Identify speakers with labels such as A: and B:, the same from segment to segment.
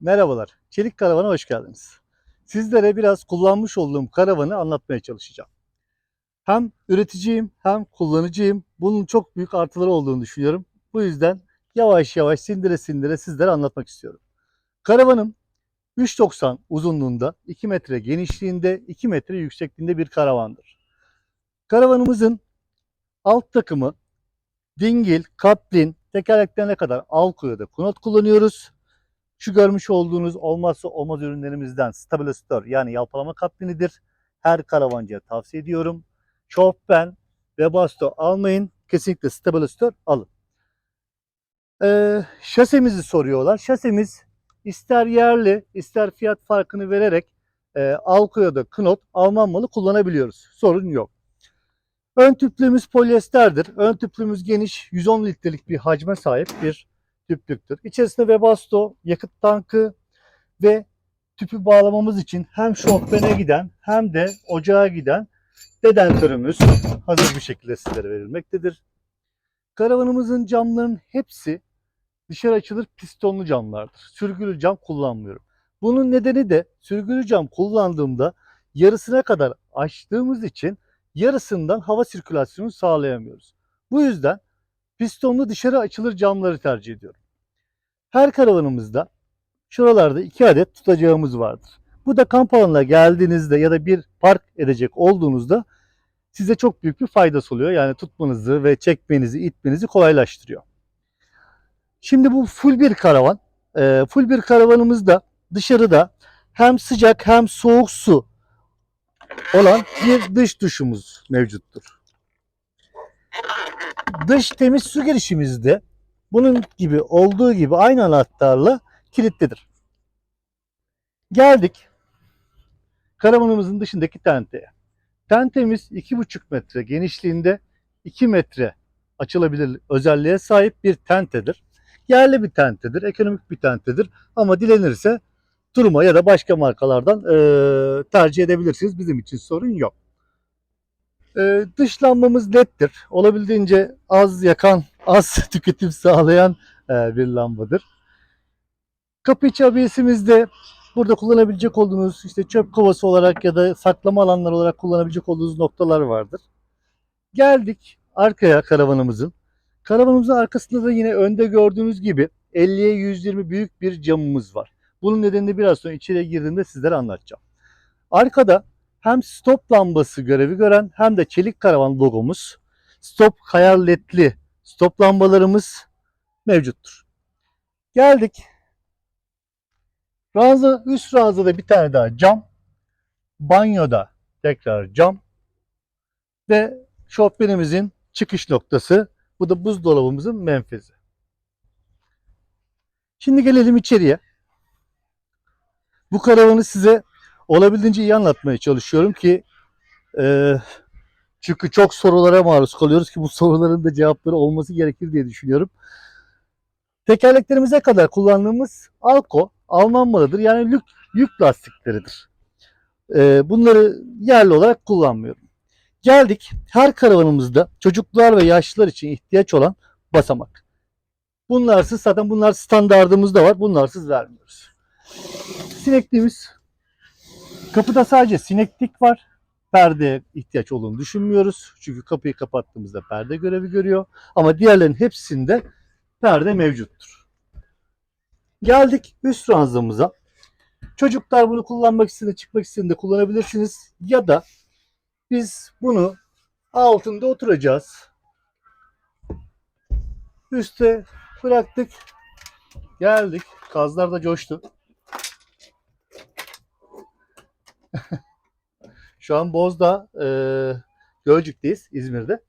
A: Merhabalar, Çelik Karavan'a hoş geldiniz. Sizlere biraz kullanmış olduğum karavanı anlatmaya çalışacağım. Hem üreticiyim hem kullanıcıyım. Bunun çok büyük artıları olduğunu düşünüyorum. Bu yüzden yavaş yavaş sindire sindire sizlere anlatmak istiyorum. Karavanım 3.90 uzunluğunda, 2 metre genişliğinde, 2 metre yüksekliğinde bir karavandır. Karavanımızın alt takımı dingil, kaplin, tekerleklerine kadar Alco'ya kunot kullanıyoruz. Şu görmüş olduğunuz olmazsa olmaz ürünlerimizden stabilizatör yani yalpalama kaplinidir. Her karavancıya tavsiye ediyorum. Chopin ve Basto almayın. Kesinlikle stabilizatör alın. Ee, şasemizi soruyorlar. Şasemiz ister yerli ister fiyat farkını vererek e, Alco'ya Knot Alman malı kullanabiliyoruz. Sorun yok. Ön tüplüğümüz polyesterdir. Ön tüplüğümüz geniş 110 litrelik bir hacme sahip bir tüplüktür. İçerisinde Webasto, yakıt tankı ve tüpü bağlamamız için hem şofbene giden hem de ocağa giden dedentörümüz hazır bir şekilde sizlere verilmektedir. Karavanımızın camlarının hepsi dışarı açılır pistonlu camlardır. Sürgülü cam kullanmıyorum. Bunun nedeni de sürgülü cam kullandığımda yarısına kadar açtığımız için yarısından hava sirkülasyonu sağlayamıyoruz. Bu yüzden pistonlu dışarı açılır camları tercih ediyorum. Her karavanımızda şuralarda iki adet tutacağımız vardır. Bu da kamp alanına geldiğinizde ya da bir park edecek olduğunuzda size çok büyük bir faydası oluyor. Yani tutmanızı ve çekmenizi, itmenizi kolaylaştırıyor. Şimdi bu full bir karavan. Ee, full bir karavanımızda dışarıda hem sıcak hem soğuk su olan bir dış duşumuz mevcuttur. Dış temiz su girişimiz de bunun gibi olduğu gibi aynı anahtarla kilitlidir. Geldik karavanımızın dışındaki tenteye. Tentemiz 2,5 metre genişliğinde 2 metre açılabilir özelliğe sahip bir tentedir. Yerli bir tentedir, ekonomik bir tentedir ama dilenirse Turma ya da başka markalardan e, tercih edebilirsiniz. Bizim için sorun yok. E, dış lambamız. Olabildiğince az yakan, az tüketim sağlayan e, bir lambadır. Kapı içi abiyesimizde burada kullanabilecek olduğunuz işte çöp kovası olarak ya da saklama alanları olarak kullanabilecek olduğunuz noktalar vardır. Geldik arkaya karavanımızın. Karavanımızın arkasında da yine önde gördüğünüz gibi 50'ye 120 büyük bir camımız var. Bunun nedenini biraz sonra içeriye girdiğimde sizlere anlatacağım. Arkada hem stop lambası görevi gören hem de çelik karavan logomuz, stop kayar ledli stop lambalarımız mevcuttur. Geldik. Ranza, üst ranzada bir tane daha cam. Banyoda tekrar cam. Ve şofbenimizin çıkış noktası. Bu da buzdolabımızın menfezi. Şimdi gelelim içeriye. Bu karavanı size olabildiğince iyi anlatmaya çalışıyorum ki e, çünkü çok sorulara maruz kalıyoruz ki bu soruların da cevapları olması gerekir diye düşünüyorum. Tekerleklerimize kadar kullandığımız Alco Alman malıdır. Yani yük, yük lastikleridir. E, bunları yerli olarak kullanmıyorum. Geldik her karavanımızda çocuklar ve yaşlılar için ihtiyaç olan basamak. Bunlarsız zaten bunlar standardımızda var. Bunlarsız vermiyoruz. Sinekliğimiz kapıda sadece sineklik var. Perdeye ihtiyaç olduğunu düşünmüyoruz. Çünkü kapıyı kapattığımızda perde görevi görüyor. Ama diğerlerin hepsinde perde mevcuttur. Geldik üst ranzamıza. Çocuklar bunu kullanmak istediğinde, çıkmak istediğinde kullanabilirsiniz. Ya da biz bunu altında oturacağız. Üste bıraktık. Geldik. Kazlar da coştu. Şu an Bozda e, Gölcük'teyiz İzmir'de.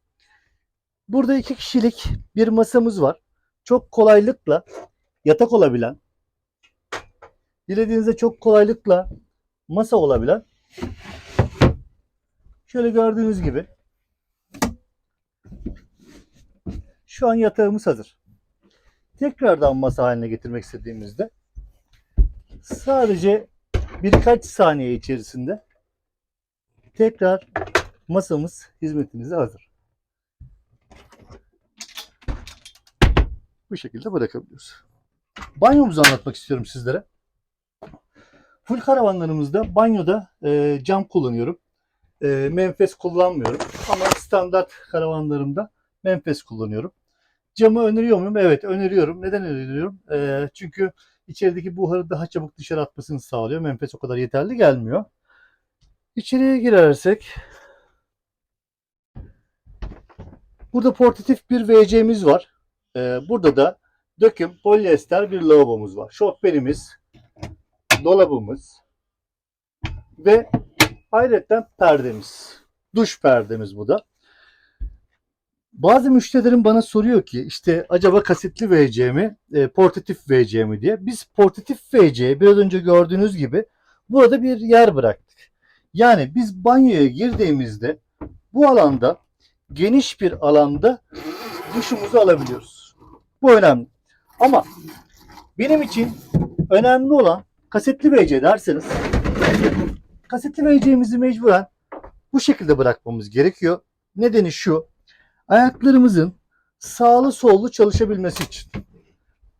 A: Burada iki kişilik bir masamız var. Çok kolaylıkla yatak olabilen, dilediğinizde çok kolaylıkla masa olabilen şöyle gördüğünüz gibi şu an yatağımız hazır. Tekrardan masa haline getirmek istediğimizde sadece birkaç saniye içerisinde tekrar masamız hizmetinize hazır. Bu şekilde bırakabiliyoruz. Banyomuzu anlatmak istiyorum sizlere. Full karavanlarımızda banyoda e, cam kullanıyorum. E, menfes kullanmıyorum. Ama standart karavanlarımda menfes kullanıyorum. Camı öneriyor muyum? Evet öneriyorum. Neden öneriyorum? E, çünkü içerideki buharı daha çabuk dışarı atmasını sağlıyor. Menfes o kadar yeterli gelmiyor. İçeriye girersek burada portatif bir WC'miz var. Ee, burada da döküm polyester bir lavabomuz var. Şoförimiz, dolabımız ve ayrıca perdemiz. Duş perdemiz bu da. Bazı müşterilerim bana soruyor ki işte acaba kasetli VC mi, e, portatif VC mi diye. Biz portatif VC'ye biraz önce gördüğünüz gibi burada bir yer bıraktık. Yani biz banyoya girdiğimizde bu alanda geniş bir alanda duşumuzu alabiliyoruz. Bu önemli. Ama benim için önemli olan kasetli VC derseniz kasetli VC'mizi mecburen bu şekilde bırakmamız gerekiyor. Nedeni şu. Ayaklarımızın sağlı sollu çalışabilmesi için.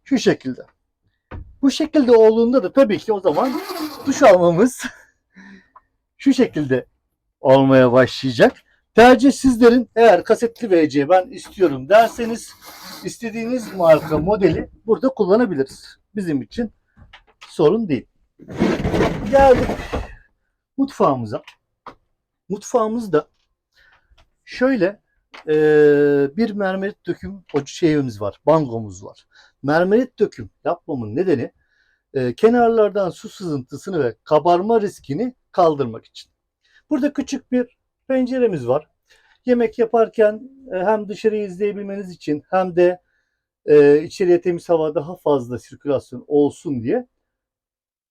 A: Şu şekilde. Bu şekilde olduğunda da tabii ki o zaman duş almamız şu şekilde olmaya başlayacak. Tercih sizlerin eğer kasetli VC ben istiyorum derseniz istediğiniz marka modeli burada kullanabiliriz. Bizim için sorun değil. Geldik mutfağımıza. Mutfağımızda şöyle e, bir mermerit döküm o şeyimiz var, bangomuz var. Mermerit döküm yapmamın nedeni e, kenarlardan su sızıntısını ve kabarma riskini kaldırmak için. Burada küçük bir penceremiz var. Yemek yaparken e, hem dışarıyı izleyebilmeniz için hem de e, içeriye temiz hava daha fazla sirkülasyon olsun diye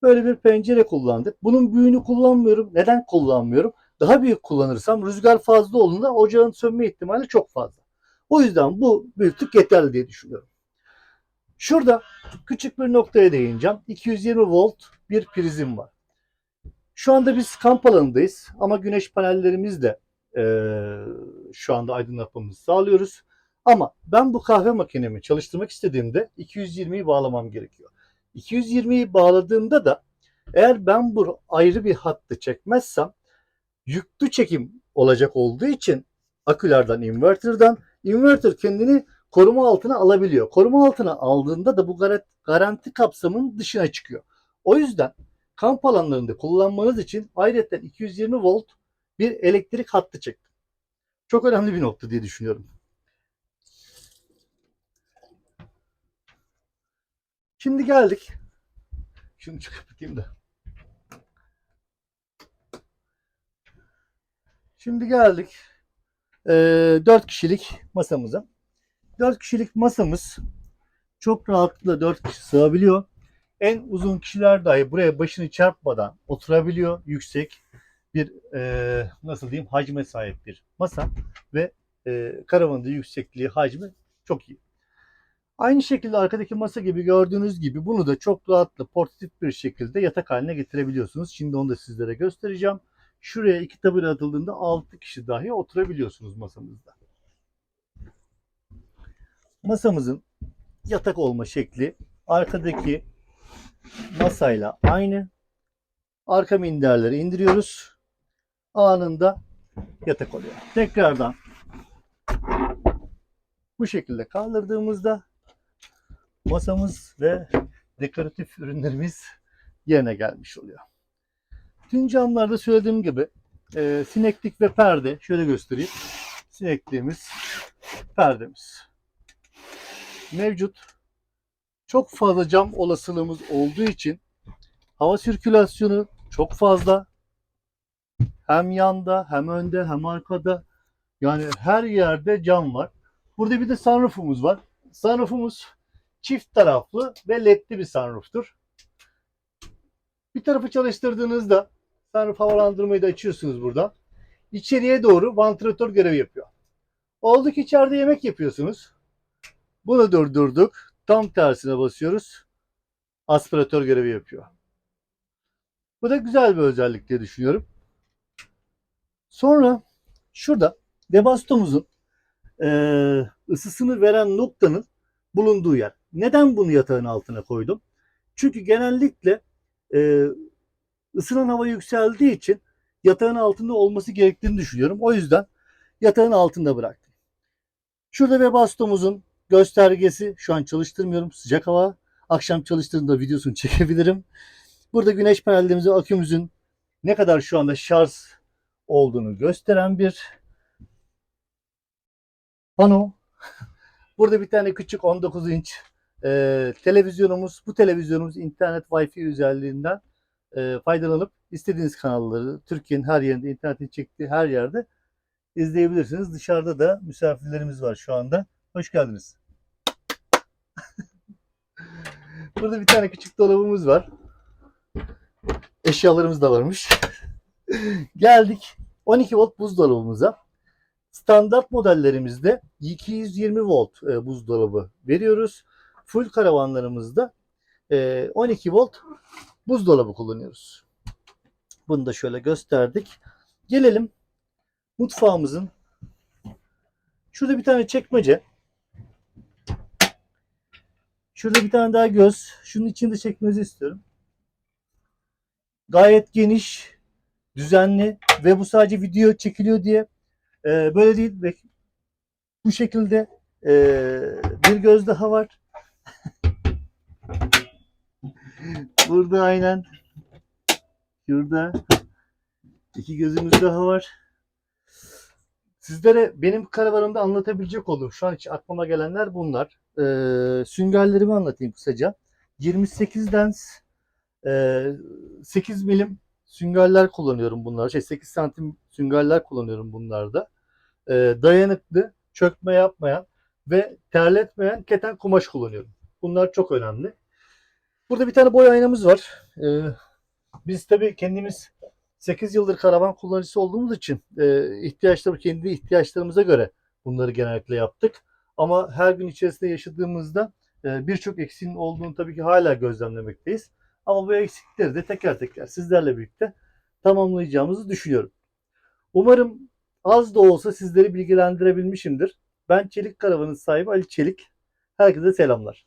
A: böyle bir pencere kullandık. Bunun büyüğünü kullanmıyorum. Neden kullanmıyorum? Daha büyük kullanırsam rüzgar fazla olduğunda ocağın sönme ihtimali çok fazla. O yüzden bu büyüklük yeterli diye düşünüyorum. Şurada küçük bir noktaya değineceğim. 220 volt bir prizim var. Şu anda biz kamp alanındayız ama güneş panellerimizle e, şu anda aydınlatmamızı sağlıyoruz. Ama ben bu kahve makinemi çalıştırmak istediğimde 220'yi bağlamam gerekiyor. 220'yi bağladığımda da eğer ben bu ayrı bir hattı çekmezsem yüklü çekim olacak olduğu için akülerden, inverter'dan inverter kendini koruma altına alabiliyor. Koruma altına aldığında da bu garanti kapsamının dışına çıkıyor. O yüzden kamp alanlarında kullanmanız için ayrıca 220 volt bir elektrik hattı çektim. Çok önemli bir nokta diye düşünüyorum. Şimdi geldik. Şunu çıkartayım da. Şimdi geldik. Ee, 4 kişilik masamıza. 4 kişilik masamız çok rahatlıkla 4 kişi sığabiliyor. En uzun kişiler dahi buraya başını çarpmadan oturabiliyor. Yüksek bir e, nasıl diyeyim hacme sahip bir masa ve e, karavanın da yüksekliği hacmi çok iyi. Aynı şekilde arkadaki masa gibi gördüğünüz gibi bunu da çok rahatla portatif bir şekilde yatak haline getirebiliyorsunuz. Şimdi onu da sizlere göstereceğim. Şuraya iki tabure atıldığında 6 kişi dahi oturabiliyorsunuz masamızda. Masamızın yatak olma şekli arkadaki masayla aynı. Arka minderleri indiriyoruz. Anında yatak oluyor. Tekrardan bu şekilde kaldırdığımızda masamız ve dekoratif ürünlerimiz yerine gelmiş oluyor. Tüm camlarda söylediğim gibi e, sineklik ve perde şöyle göstereyim. Sinekliğimiz, perdemiz mevcut. Çok fazla cam olasılığımız olduğu için hava sirkülasyonu çok fazla. Hem yanda, hem önde, hem arkada. Yani her yerde cam var. Burada bir de sunroofumuz var. Sunroofumuz çift taraflı ve ledli bir sunrooftur. Bir tarafı çalıştırdığınızda sunroof havalandırmayı da açıyorsunuz burada. İçeriye doğru vantilatör görevi yapıyor. Oldu ki içeride yemek yapıyorsunuz. Bunu durdurduk. Tam tersine basıyoruz. Aspiratör görevi yapıyor. Bu da güzel bir özellik diye düşünüyorum. Sonra şurada debastomuzun e, ısısını veren noktanın bulunduğu yer. Neden bunu yatağın altına koydum? Çünkü genellikle e, ısınan hava yükseldiği için yatağın altında olması gerektiğini düşünüyorum. O yüzden yatağın altında bıraktım. Şurada Webasto'muzun göstergesi. Şu an çalıştırmıyorum. Sıcak hava. Akşam çalıştığımda videosunu çekebilirim. Burada güneş panellerimizin, akümüzün ne kadar şu anda şarj olduğunu gösteren bir pano. Burada bir tane küçük 19 inç e, televizyonumuz. Bu televizyonumuz internet Wi-Fi özelliğinden e, faydalanıp istediğiniz kanalları Türkiye'nin her yerinde internetin çektiği her yerde izleyebilirsiniz. Dışarıda da misafirlerimiz var şu anda. Hoş geldiniz. Burada bir tane küçük dolabımız var. Eşyalarımız da varmış. Geldik 12 volt buzdolabımıza. Standart modellerimizde 220 volt e, buzdolabı veriyoruz. Full karavanlarımızda e, 12 volt buzdolabı kullanıyoruz. Bunu da şöyle gösterdik. Gelelim mutfağımızın şurada bir tane çekmece. Şurada bir tane daha göz. Şunun içinde çekmenizi istiyorum. Gayet geniş, düzenli ve bu sadece video çekiliyor diye e, böyle değil. Bu şekilde e, bir göz daha var. Burada aynen. Şurada iki gözümüz daha var. Sizlere benim karavanımda anlatabilecek olduğum şu an hiç aklıma gelenler bunlar. Ee, süngerlerimi anlatayım kısaca. 28 dens e, 8 milim süngerler kullanıyorum bunlar. Şey 8 santim süngerler kullanıyorum bunlarda. Ee, dayanıklı, çökme yapmayan ve terletmeyen keten kumaş kullanıyorum. Bunlar çok önemli. Burada bir tane boy aynamız var. Ee, biz tabii kendimiz 8 yıldır karavan kullanıcısı olduğumuz için e, ihtiyaçları kendi ihtiyaçlarımıza göre bunları genellikle yaptık. Ama her gün içerisinde yaşadığımızda e, birçok eksiğin olduğunu tabii ki hala gözlemlemekteyiz. Ama bu eksikleri de teker teker sizlerle birlikte tamamlayacağımızı düşünüyorum. Umarım az da olsa sizleri bilgilendirebilmişimdir. Ben Çelik Karavan'ın sahibi Ali Çelik. Herkese selamlar.